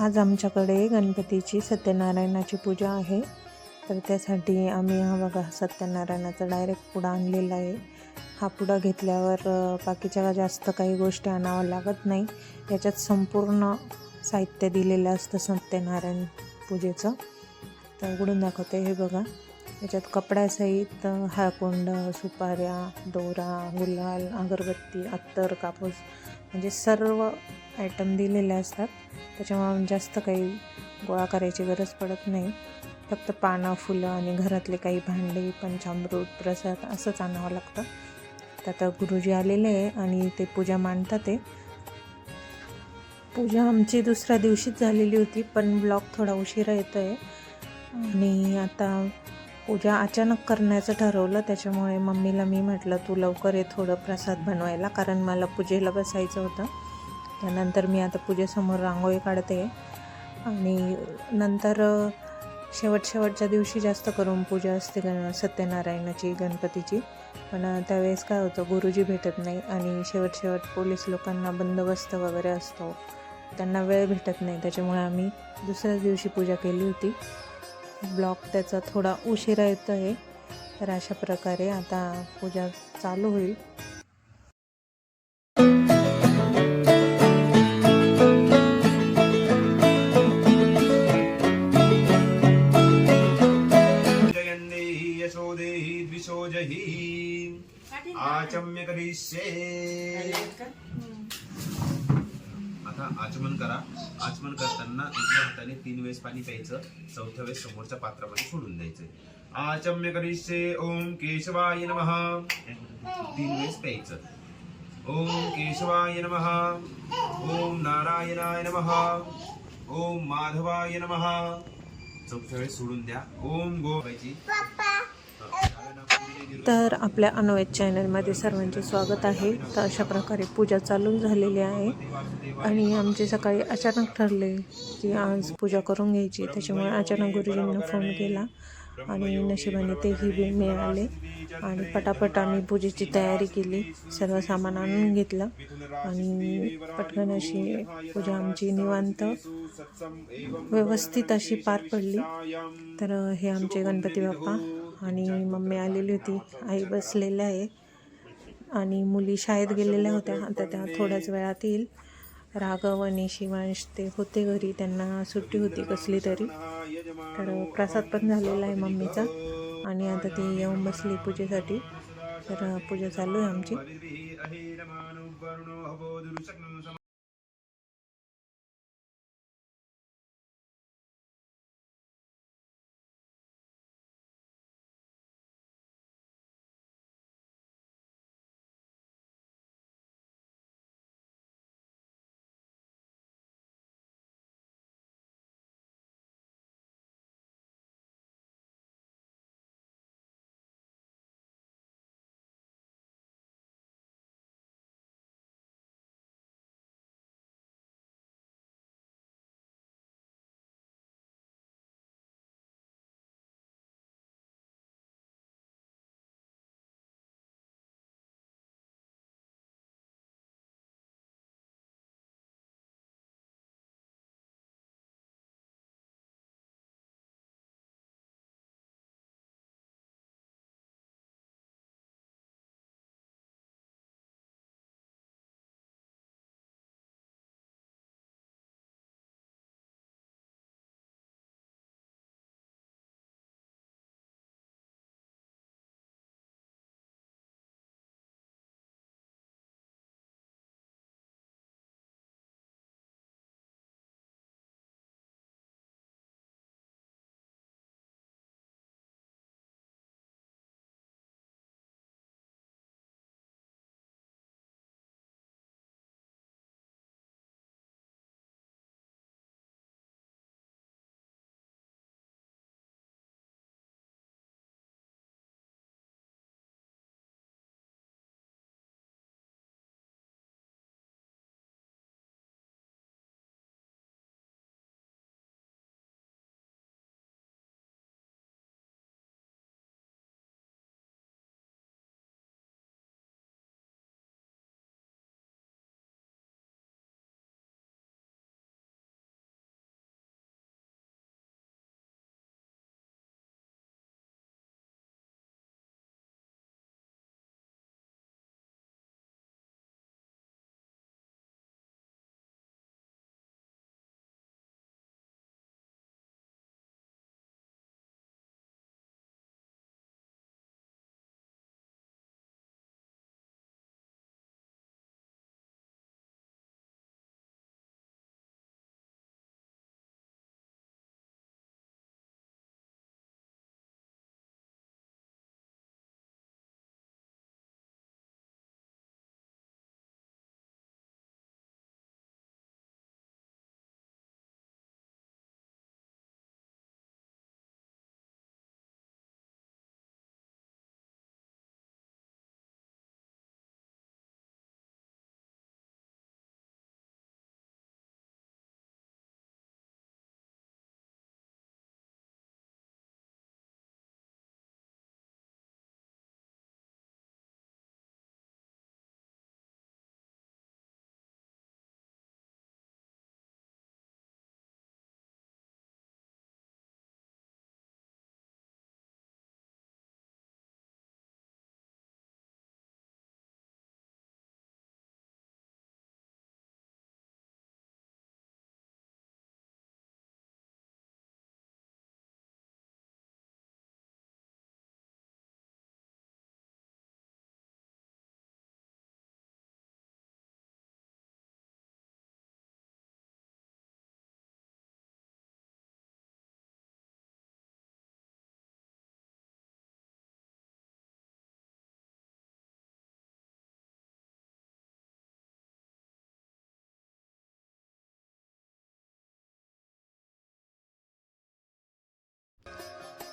आज आमच्याकडे गणपतीची सत्यनारायणाची पूजा आहे. तर त्यासाठी आम्ही हा बघा सत्यनारायणाचा डायरेक्ट पुडा आणलेला आहे. हा पुडा घेतल्यावर बाकीच्या जास्त काही गोष्टी आणावं लागत नाही. याच्यात संपूर्ण साहित्य दिलेलं असतं सत्यनारायण पूजेचं. तर उघडून दाखवते हे बघा. याच्यात कपड्यासहित अ, हाळकुंड सुपाऱ्या दोरा गुलाल अगरबत्ती अत्तर कापूस म्हणजे सर्व आयटम दिलेले असतात. त्याच्यामुळे जास्त काही गोळा करायची गरज पडत नाही. फक्त पानं फुलं आणि घरातले काही भांडे पंचामृत प्रसाद असंच आणावं लागतं. तर आता गुरुजी आलेले आहे आणि ते पूजा मांडतात ते. पूजा आमची दुसऱ्या दिवशीच झालेली होती पण ब्लॉग थोडा उशिरा येतो आहे आणि आता पूजा अचानक करण्याचं ठरवलं त्याच्यामुळे मम्मीला मी म्हटलं तू लवकर ये थोडं प्रसाद बनवायला कारण मला पूजेला बसायचं होतं. त्यानंतर मी आता पूजेसमोर रांगोळी काढते. आणि नंतर शेवट शेवटच्या दिवशी जास्त करून पूजा असते गण सत्यनारायणाची गणपतीची. पण त्यावेळेस काय होतं गुरुजी भेटत नाही आणि शेवट शेवट पोलीस लोकांना बंदोबस्त वगैरे असतो. त्यांना वेळ भेटत नाही. त्याच्यामुळे आम्ही दुसऱ्याच दिवशी पूजा केली होती. ब्लॉक त्याचा थोडा उशिरा येतो आहे तर अशा प्रकारे आता पूजा चालू होईल. करिष्ये आता आचमन करा. आचमन करताना उजव्या हाताने तीन वेळेस पाणी प्यायचं. चौथ्या वेळेस समोरच्या पात्रामध्ये सोडून द्यायचं. आचम्य करिष्ये. ओम केशवाय नमः. तीन वेळेस प्यायचं. ओम केशवाय नमः. ओम नारायणाय नमः. ओम माधवाय नमः. चौथ्या वेळेस सोडून द्या. ओम गोवायची तर आपल्या अनवैत चॅनलमध्ये सर्वांचे स्वागत आहे. तर अशा प्रकारे पूजा चालू झालेली आहे. आणि आमचे सकाळी अचानक ठरले की आज पूजा करून घ्यायची. त्याच्यामुळे अचानक गुरुजींना फोन केला. आणि नशिबाने तेही बी मिळाले. आणि पटापट आम्ही पूजेची तयारी केली. सर्व सामान आणून घेतलं. आणि पटकन अशी पूजा आमची निवांत व्यवस्थित अशी पार पडली. तर हे आमचे गणपती बाप्पा आणि मम्मी आलेली होती. आई बसलेल्या आहे. आणि मुली शाळेत गेलेल्या होत्या. आता त्या थोड्याच वेळात येईल. राघव आणि शिवांश ते होते घरी. त्यांना सुट्टी होती कसली तरी. तर प्रसाद पण झालेला आहे मम्मीचा. आणि आता ती येऊन बसली पूजेसाठी. तर पूजा चालू आहे आमची.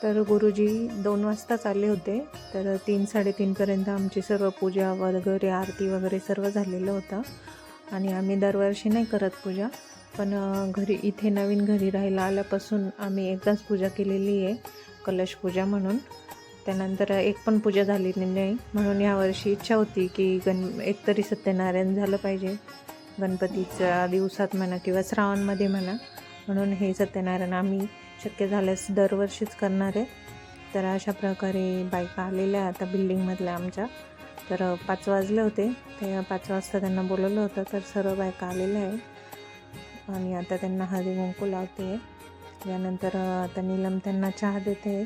तर गुरुजी दोन वाजताच आले होते. तर तीन साडेतीनपर्यंत आमची सर्व पूजा वगैरे आरती वगैरे सर्व झालेलं होतं. आणि आम्ही दरवर्षी नाही करत पूजा पण घरी इथे नवीन घरी राहायला आल्यापासून आम्ही एकदाच पूजा केलेली आहे कलश पूजा म्हणून. त्यानंतर एक पण पूजा झालेली नाही म्हणून यावर्षी इच्छा होती की गण एकतरी सत्यनारायण झालं पाहिजे. गणपतीच्या दिवसात म्हणा किंवा श्रावणमध्ये म्हणा म्हणून हे सत्यनारायण आम्ही शक्य झाल्यास दरवर्षीच करणार आहे. तर अशा प्रकारे बायका आलेल्या आता बिल्डिंगमधल्या आमच्या. तर पाच वाजले होते. ते पाच वाजता त्यांना बोलवलं होतं. तर सर्व बायका आलेल्या आहे आणि आता त्यांना हळदी कुंकू लावते. यानंतर आता नीलम त्यांना चहा देते.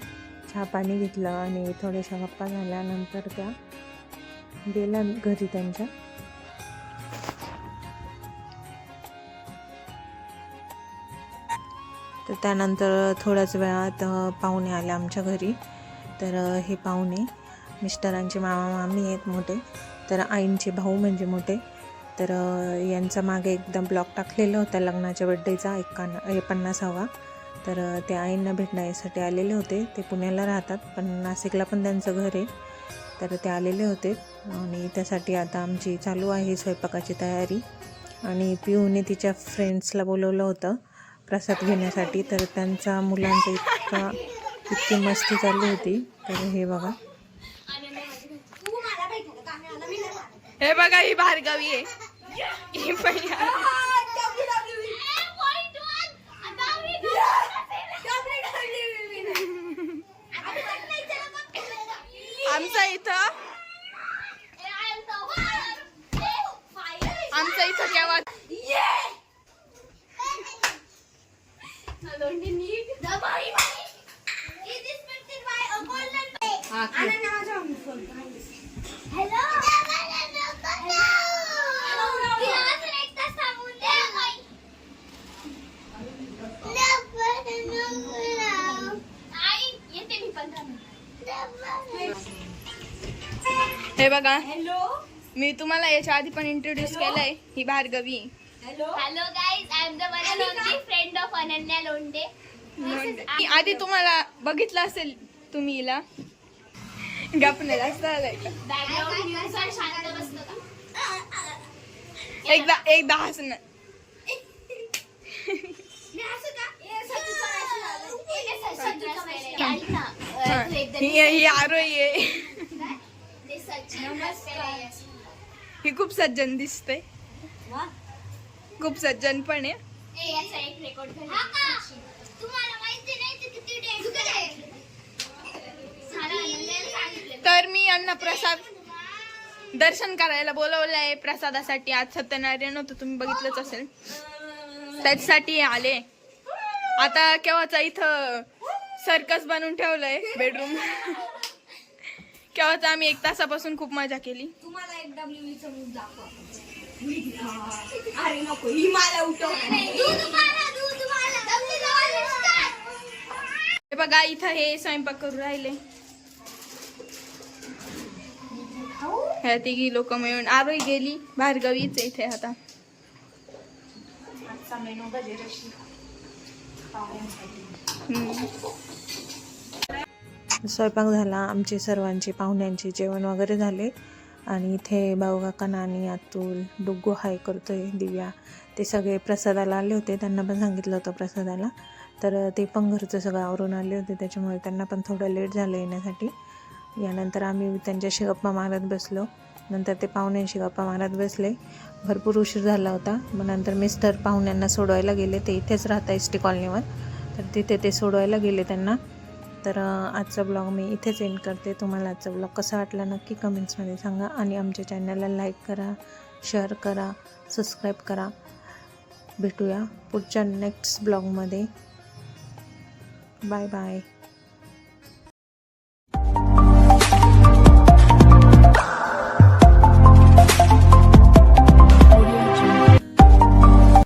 चहा पाणी घेतलं आणि थोड्याशा गप्पा झाल्यानंतर त्या गेल्या घरी त्यांच्या. त्यानंतर थोड्याच वेळात पाहुणे आले आमच्या घरी. तर हे पाहुणे मिस्टरांचे मामा मामी आहेत मोठे. तर आईंचे भाऊ म्हणजे मोठे. तर यांचा मागे एकदम ब्लॉक टाकलेला होता लग्नाच्या बड्डेचा एकान्न हे पन्नासावा. तर ते आईंना भेटण्यासाठी आलेले होते. ते पुण्याला राहतात पण नाशिकला पण त्यांचं घर आहे. तर ते आलेले होते आणि त्यासाठी आता आमची चालू आहे स्वयंपाकाची तयारी. आणि पिऊने तिच्या फ्रेंड्सला बोलवलं होतं. प्रसाद घेण्यासाठी तर त्यांचा मुलांचा इतका इतकी मस्ती चालली होती. तर हे बघा. हे बघा ही भार्गवी आहे. हे बघा. मी तुम्हाला याच्या आधी पण इंट्रोड्यूस केलंय ही Bhargavi. Only friend of Ananya Londe. मी आधी तुम्हाला बघितलं असेल तुम्ही हिला. गपने जास्त आलंय. का? Background news वर शांत बसतो का? एकदा एकदा हसणं. हे आरोही आहे. ही खूप सज्जन दिसते. खूप सज्जन पण आहे. आहे. तर मी यांना प्रसाद दर्शन करायला बोलवलंय प्रसादासाठी. आज सत्यनारायण होतं तुम्ही बघितलंच असेल. त्याच्यासाठी आले. आता केव्हाचा इथं सर्कस बनवून ठेवलंय बेडरूम केव्हाचा आम्ही एक तासापासून खूप मजा केली. तुम्हाला एक डब्ल्यू चा मूव दाखवा अरे नको ही मला उठव. हे बघा इथं हे स्वयंपाक करू राहिले. ह्या तिघी लोक मिळून आरोही गेली. भार्गवीच इथे आता. हम्म. स्वयंपाक झाला आमचे सर्वांचे पाहुण्यांचे जेवण वगैरे झाले. आणि इथे भाऊ काका नानी अतुल डुग्गू हाय करतो आहे दिव्या. ते सगळे प्रसादाला आले होते. त्यांना पण सांगितलं होतं प्रसादाला. तर ते पण घरचं सगळं आवरून आले होते. त्याच्यामुळे त्यांना पण थोडं लेट झालं येण्यासाठी. यानंतर आम्ही त्यांच्याशी गप्पा मारत बसलो. नंतर ते पाहुण्यांशी गप्पा मारत बसले. भरपूर उशीर झाला होता. मग नंतर मिस्टर पाहुण्यांना सोडवायला गेले. ते इथेच राहता एस टी कॉलनीवर. तर तिथे ते सोडवायला गेले त्यांना. तर आजचा ब्लॉग मी इथेच एंड करते. तुम्हाला आजचा ब्लॉग कसा वाटला नक्की कमेंट्समध्ये सांगा आणि आमच्या चॅनलला लाईक करा शेअर करा सबस्क्राईब करा. भेटूया पुढच्या नेक्स्ट ब्लॉगमध्ये. Bye bye